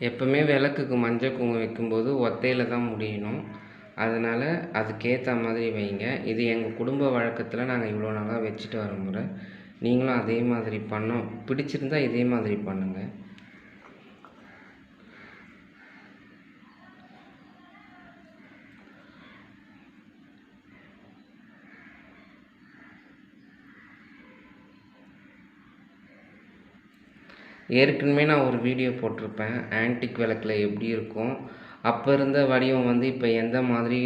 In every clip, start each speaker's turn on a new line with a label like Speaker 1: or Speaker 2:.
Speaker 1: எப்போவுமே விளக்குக்கு மஞ்சள் குங்குமம் வைக்கும்போது ஒத்தையில் தான் முடியணும். அதனால் அதுக்கேற்ற மாதிரி வைங்க. இது எங்கள் குடும்ப வழக்கத்தில் நாங்கள் இவ்வளோ நாளாக வச்சுட்டு வர முறை. நீங்களும் அதே மாதிரி பண்ணோம் பிடிச்சிருந்தா இதே மாதிரி பண்ணுங்கள் ஏற்கனவே நான் ஒரு வீடியோ போட்டிருப்பேன். ஆன்டிக் விளக்கில் எப்படி இருக்கும்? அப்போ இருந்த வடிவம் வந்து இப்போ எந்த மாதிரி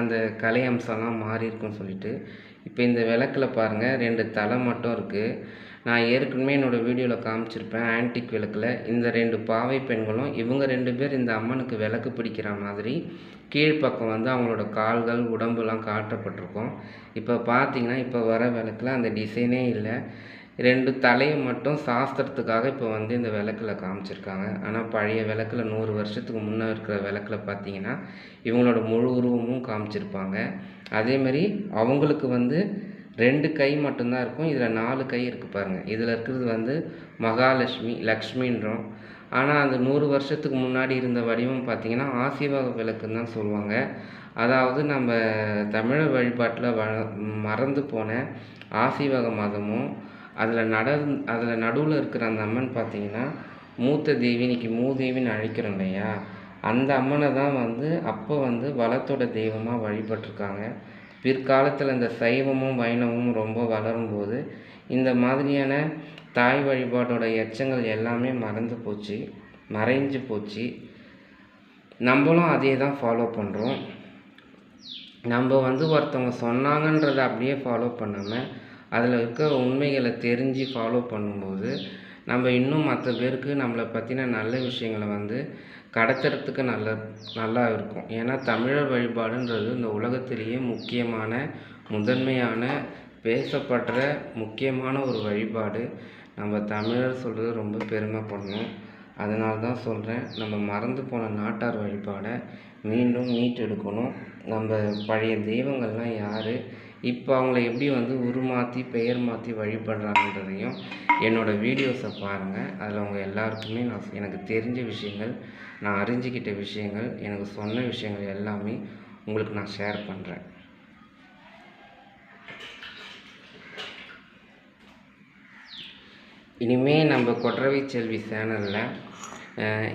Speaker 1: அந்த கலை அம்சம்லாம் மாறி இருக்குன்னு சொல்லிட்டு இப்போ இந்த விளக்கில் பாருங்கள் ரெண்டு தலை மட்டும் இருக்குது நான் ஏற்கனவே என்னோடய வீடியோவில் காமிச்சிருப்பேன் ஆன்டிக் விளக்கில். இந்த ரெண்டு பாவை பெண்களும் இவங்க ரெண்டு பேர் இந்த அம்மனுக்கு விளக்கு பிடிக்கிற மாதிரி கீழ்ப்பக்கம் வந்து அவங்களோட கால்கள் உடம்புலாம் காட்டப்பட்டிருக்கும். இப்போ பார்த்தீங்கன்னா இப்போ வர விளக்கில் அந்த டிசைனே இல்லை. ரெண்டு தலையை மட்டும் சாஸ்திரத்துக்காக இப்போ வந்து இந்த விளக்கில் காமிச்சிருக்காங்க. ஆனால் பழைய விளக்கில் நூறு வருஷத்துக்கு முன்னே இருக்கிற விளக்கில் பார்த்தீங்கன்னா இவங்களோட முழு உருவமும் காமிச்சிருப்பாங்க. அதேமாரி அவங்களுக்கு வந்து ரெண்டு கை மட்டும்தான் இருக்கும். இதில் நாலு கை இருக்குது பாருங்கள் இதில் இருக்கிறது வந்து மகாலட்சுமி லக்ஷ்மின்றோம். ஆனால் அந்த நூறு வருஷத்துக்கு முன்னாடி இருந்த வடிவம் பார்த்திங்கன்னா ஆசீர்வாத விளக்குன்னு தான் சொல்லுவாங்க. அதாவது நம்ம தமிழர் வழிபாட்டில் வ மறந்து போன ஆசீர்வாக மதமும் அதில் நட அதில் நடுவில் இருக்கிற அந்த அம்மன் பார்த்தீங்கன்னா மூத்த தேவி இன்னைக்கு மூதேவின்னு அழைக்கிறோம் இல்லையா? அந்த அம்மனை தான் வந்து அப்போ வந்து வளத்தோட தெய்வமாக வழிபட்டிருக்காங்க. பிற்காலத்தில் இந்த சைவமும் வைணவமும் ரொம்ப வளரும்போது இந்த மாதிரியான தாய் வழிபாட்டோட எச்சங்கள் எல்லாமே மறந்து போச்சு மறைஞ்சு போச்சு. நம்மளும் அதே தான் ஃபாலோ பண்ணுறோம் நம்ம வந்து ஒருத்தவங்க சொன்னாங்கன்றதை அப்படியே ஃபாலோ பண்ணாமல் அதில் இருக்க உண்மைகளை தெரிஞ்சு ஃபாலோ பண்ணும்போது நம்ம இன்னும் மற்ற பேருக்கு நம்மளை பற்றின நல்ல விஷயங்களை வந்து கடத்துறதுக்கு நல்ல நல்லா இருக்கும். ஏன்னா தமிழர் வழிபாடுன்றது இந்த உலகத்திலேயே முக்கியமான முதன்மையான பேசப்படுற முக்கியமான ஒரு வழிபாடு. நம்ம தமிழர் சொல்கிறது ரொம்ப பெருமைப்படணும் அதனால தான் சொல்கிறேன் நம்ம மறந்து போன நாட்டார் வழிபாடை மீண்டும் மீட்டெடுக்கணும். நம்ம பழைய தெய்வங்கள்லாம் யார்? இப்போ அவங்கள எப்படி வந்து உருமாற்றி பெயர் மாற்றி வழிபடுறாங்கன்றதையும் என்னோடய வீடியோஸை பாருங்கள் அதில் அவங்க எல்லாருக்குமே நான் எனக்கு தெரிஞ்ச விஷயங்கள் நான் அறிஞ்சிக்கிட்ட விஷயங்கள் எனக்கு சொன்ன விஷயங்கள் எல்லாமே உங்களுக்கு நான் ஷேர் பண்ணுறேன் இனிமேல் நம்ம கொற்றவை செல்வி சேனலில்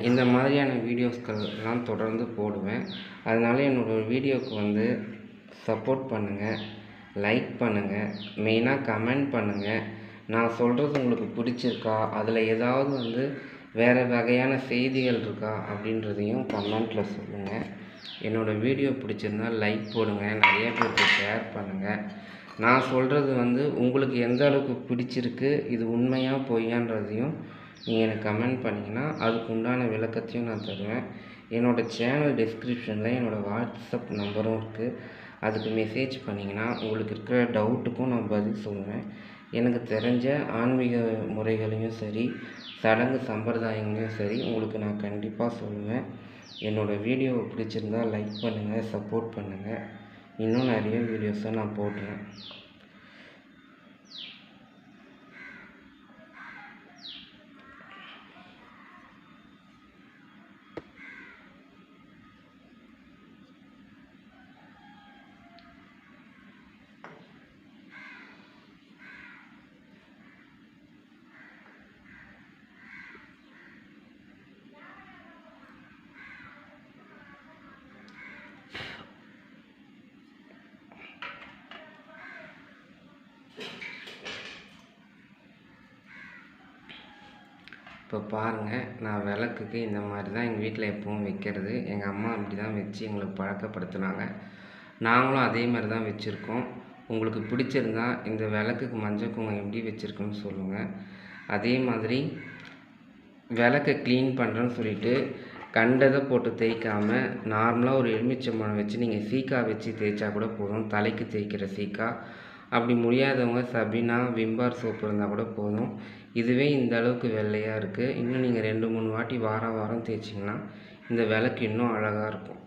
Speaker 1: இந்த மாதிரியான வீடியோஸ்கள்லாம் தொடர்ந்து போடுவேன். அதனால் என்னோடய வீடியோவுக்கு வந்து சப்போர்ட் பண்ணுங்கள் லைக் பண்ணுங்கள் மெயினாக கமெண்ட் பண்ணுங்கள் நான் சொல்கிறது உங்களுக்கு பிடிச்சிருக்கா? அதில் ஏதாவது வந்து வேறு வகையான செய்திகள் இருக்கா? அப்படின்றதையும் கமெண்ட்டில் சொல்லுங்கள் என்னோடய வீடியோ பிடிச்சிருந்தா லைக் போடுங்க. நிறைய பேருக்கு ஷேர் பண்ணுங்கள் நான் சொல்கிறது வந்து உங்களுக்கு எந்த அளவுக்கு பிடிச்சிருக்கு? இது உண்மையாக பொய்யான்றதையும் நீங்கள் எனக்கு கமெண்ட் பண்ணிங்கன்னா அதுக்கு உண்டான விளக்கத்தையும் நான் தருவேன். என்னோடய சேனல் டிஸ்கிரிப்ஷனில் என்னோடய வாட்ஸ்அப் நம்பரும் இருக்குது அதுக்கு மெசேஜ் பண்ணிங்கன்னா உங்களுக்கு இருக்கிற டவுட்டுக்கும் நான் பதில் சொல்லுவேன் எனக்கு தெரிஞ்ச ஆன்மீக முறைகளையும் சரி சடங்கு சம்பிரதாயங்களையும் சரி உங்களுக்கு நான் கண்டிப்பாக சொல்லுவேன். என்னோடய வீடியோவை பிடிச்சிருந்தா லைக் பண்ணுங்கள் சப்போர்ட் பண்ணுங்கள் இன்னும் நிறைய வீடியோஸை நான் போடுறேன். இப்போ பாருங்கள் நான் விளக்குக்கு இந்த மாதிரி தான் எங்கள் வீட்டில் எப்பவும் வைக்கிறது. எங்கள் அம்மா அப்படி தான் வச்சு எங்களுக்கு பழக்கப்படுத்துனாங்க. நாங்களும் அதே மாதிரி தான் வச்சுருக்கோம். உங்களுக்கு பிடிச்சிருந்தா இந்த விளக்குக்கு மஞ்சள் குங்குமம் எப்படி வச்சுருக்குன்னு சொல்லுங்கள் அதே மாதிரி விளக்கை க்ளீன் பண்ணுறேன்னு சொல்லிட்டு கண்டதை போட்டு தேய்க்காமல் நார்மலாக ஒரு எலுமிச்சம்பழம் வச்சு நீங்கள் சீக்கா வச்சு தேய்ச்சா கூட போதும். தலைக்கு தேய்க்கிற சீக்கா. அப்படி முடியாதவங்க சபினா விம்பார் சோப்பு இருந்தால் கூட போதும். இதுவே இந்த அளவுக்கு வெள்ளையாக இருக்குது இன்னும் நீங்கள் ரெண்டு மூணு வாட்டி வாரம் வாரம் தேய்ச்சிங்கன்னா இந்த விளக்கு இன்னும் அழகாக இருக்கும்.